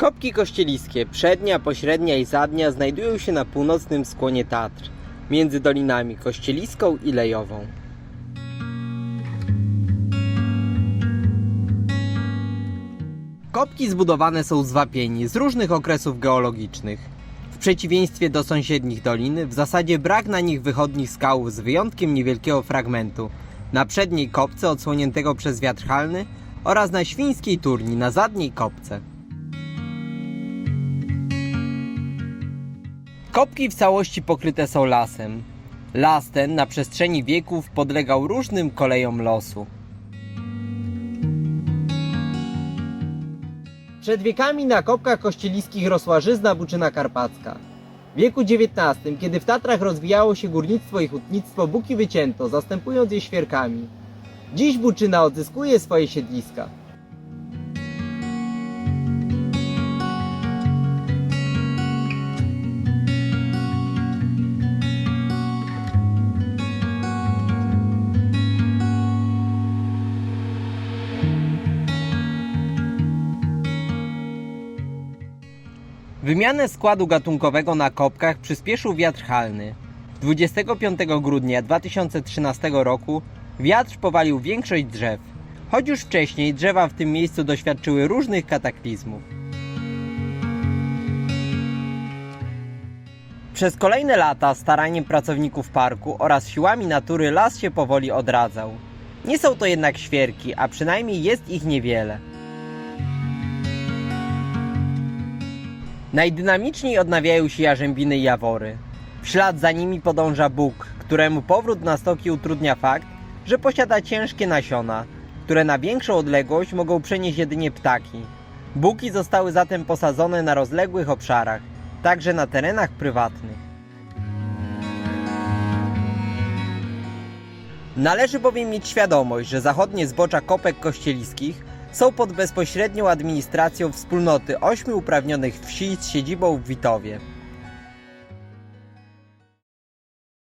Kopki kościeliskie, przednia, pośrednia i zadnia znajdują się na północnym skłonie Tatr, między dolinami kościeliską i lejową. Kopki zbudowane są z wapieni z różnych okresów geologicznych. W przeciwieństwie do sąsiednich dolin, w zasadzie brak na nich wychodnich skał z wyjątkiem niewielkiego fragmentu. Na przedniej kopce odsłoniętego przez wiatr halny oraz na świńskiej turni na zadniej kopce. Kopki w całości pokryte są lasem. Las ten na przestrzeni wieków podlegał różnym kolejom losu. Przed wiekami na kopkach kościeliskich rosła żyzna buczyna karpacka. W wieku XIX, kiedy w Tatrach rozwijało się górnictwo i hutnictwo, buki wycięto, zastępując je świerkami. Dziś buczyna odzyskuje swoje siedliska. Wymianę składu gatunkowego na kopkach przyspieszył wiatr halny. 25 grudnia 2013 roku wiatr powalił większość drzew, choć już wcześniej drzewa w tym miejscu doświadczyły różnych kataklizmów. Przez kolejne lata staraniem pracowników parku oraz siłami natury las się powoli odradzał. Nie są to jednak świerki, a przynajmniej jest ich niewiele. Najdynamiczniej odnawiają się jarzębiny i jawory. W ślad za nimi podąża Bóg, któremu powrót na stoki utrudnia fakt, że posiada ciężkie nasiona, które na większą odległość mogą przenieść jedynie ptaki. Buki zostały zatem posadzone na rozległych obszarach, także na terenach prywatnych. Należy bowiem mieć świadomość, że zachodnie zbocza kopek kościeliskich są pod bezpośrednią administracją wspólnoty ośmiu uprawnionych wsi z siedzibą w Witowie.